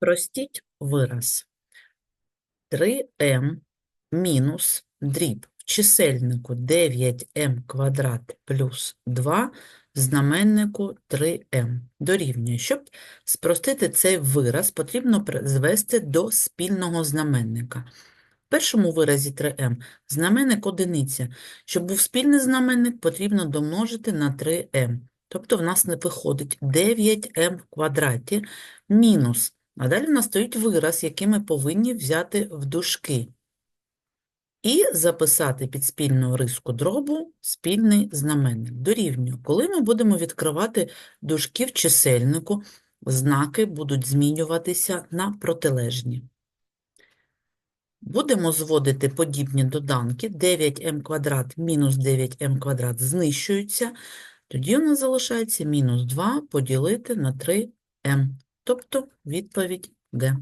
Простіть вираз. 3m мінус дріб в чисельнику 9m квадрат плюс 2 в знаменнику 3m дорівнює. Щоб спростити цей вираз, потрібно звести до спільного знаменника. В першому виразі 3m знаменник одиниця. Щоб був спільний знаменник, потрібно домножити на 3m. Тобто в нас не виходить 9m в квадраті мінус. А далі в нас стоїть вираз, який ми повинні взяти в дужки. І записати під спільну риску дробу спільний знаменник. Дорівнює. Коли ми будемо відкривати дужки в чисельнику, знаки будуть змінюватися на протилежні. Будемо зводити подібні доданки. 9m квадрат мінус 9m квадрат знищуються. Тоді у нас залишається мінус 2 поділити на 3m. Тобто відповідь Д.